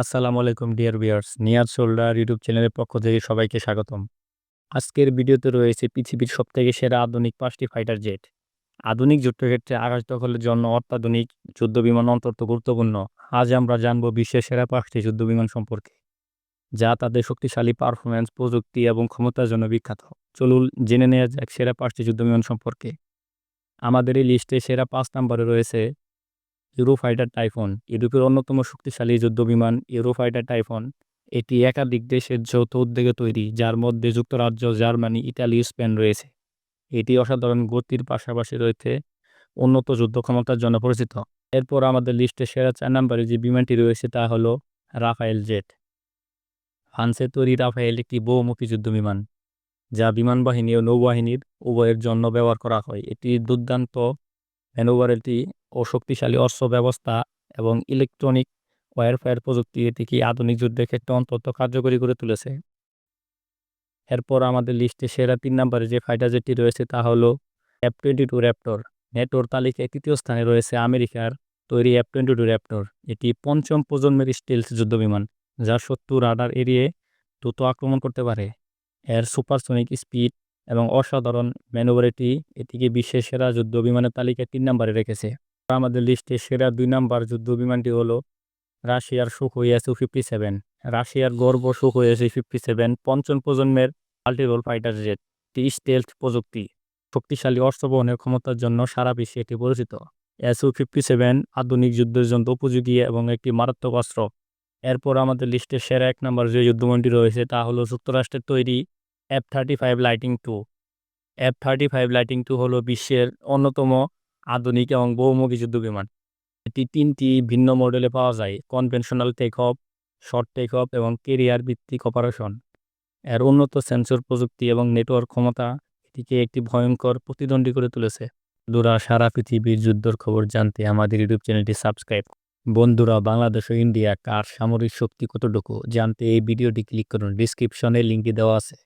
আসসালামু আলাইকুম, dear viewers. Niaz shoulder YouTube চ্যানেলের পক্ষ থেকে সবাইকে স্বাগতম। আজকের ভিডিওতে রয়েছে পৃথিবীর সবথেকে সেরা আধুনিক পাঁচটি ফাইটার জেট। আধুনিক যুদ্ধক্ষেত্রে আকাশ দখলের জন্য অত্যাধুনিক যুদ্ধ বিমান অন্তত গুরুত্বপূর্ণ। আজ আমরা জানব বিশ্বের সেরা পাঁচটি যুদ্ধ বিমান সম্পর্কে, যা তাদের শক্তিশালী পারফরম্যান্স, প্রযুক্তি এবং ক্ষমতার জন্য বিখ্যাত। চলুন জেনে নেওয়া যাক সেরা পাঁচটি যুদ্ধ বিমান সম্পর্কে। আমাদের এই লিস্টে সেরা পাঁচ নম্বরে রয়েছে ইউরোফাইটার টাইফন ইউরোপের অন্যতম শক্তিশালী যুদ্ধবিমান ইউরোফাইটার টাইফন এটি একাধিক দেশের যৌথ উদ্যোগে তৈরি, যার মধ্যে যুক্তরাজ্য, জার্মানি, ইতালি, স্পেন রয়েছে। এটি অসাধারণ গতির পাশাপাশি রয়েছে উন্নত যুদ্ধ ক্ষমতার জন্য পরিচিত। এরপর আমাদের লিস্টে সেরা চার নম্বরে যে বিমানটি রয়েছে তা হলো রাফায়েল জেট ফ্রান্সের তৈরি রাফায়েল একটি বহুমুখী যুদ্ধ বিমান, যা বিমান বাহিনী ও নৌবাহিনীর উভয়ের জন্য ব্যবহার করা হয়। এটি দুর্দান্ত ম্যানোভারেটি ও শক্তিশালী অস্ত্র ব্যবস্থা এবং ইলেকট্রনিক ওয়ারফেয়ার প্রযুক্তি এটিকে আধুনিক যুদ্ধের ক্ষেত্রে অন্তত কার্যকরী করে তুলেছে। এরপর আমাদের লিস্টে সেরা তিন নম্বরে যে ফাইটার জেটটি রয়েছে তা হলো এফ টোয়েন্টি টু র্যাপ্টর নেটোর তালিকায় তৃতীয় স্থানে রয়েছে আমেরিকার তৈরি এফ টোয়েন্টি টু র্যাপ্টর এটি পঞ্চম প্রজন্মের স্টিলস যুদ্ধবিমান, যা শত্রু রাডার এড়িয়ে দ্রুত আক্রমণ করতে পারে। এর সুপারসনিক স্পিড এবং অসাধারণ ম্যানোভারিটি এটিকে বিশ্বের সেরা যুদ্ধ বিমানের তালিকায় তিন নম্বরে রেখেছে। আমাদের লিস্টে সেরা দুই নম্বর যুদ্ধ বিমানটি হলো রাশিয়ার সুখোই এসু ফিফটি সেভেন রাশিয়ার গর্ব সুখোই এসু ফিফটি সেভেন পঞ্চম প্রজন্মের মাল্টিরোল ফাইটার জেট, টি স্টেলথ প্রযুক্তি। শক্তিশালী অস্ত্র বহনের ক্ষমতার জন্য সারা বিশ্বে এটি পরিচিত। এসু ফিফটি সেভেন আধুনিক যুদ্ধের জন্য উপযোগী এবং একটি মারাত্মক অস্ত্র। এরপর আমাদের লিস্টে সেরা এক নম্বর যে যুদ্ধবিমানটি রয়েছে তা হলো যুক্তরাষ্ট্রের তৈরি F thirty five lighting two F thirty five lighting two হলো বিশ্বের অন্যতম আধুনিক এবং বহুমুখী যুদ্ধ বিমান এটি তিনটি ভিন্ন মডেলে পাওয়া যায়। Conventional take off short take off এবং কেরিয়ার ভিত্তিক অপারেশন এর উন্নত সেন্সর প্রযুক্তি এবং নেটওয়ার্ক ক্ষমতা এটিকে একটি ভয়ঙ্কর প্রতিদ্বন্দ্বী করে তুলেছে। বন্ধুরা, সারা পৃথিবীর যুদ্ধর খবর জানতে আমাদের ইউটিউব চ্যানেলটি সাবস্ক্রাইব বন্ধুরা, বাংলাদেশ ও ইন্ডিয়া কার সামরিক শক্তি কতটুকু জানতে এই ভিডিওটি ক্লিক করুন। ডিসক্রিপশনে লিঙ্কটি দেওয়া আছে।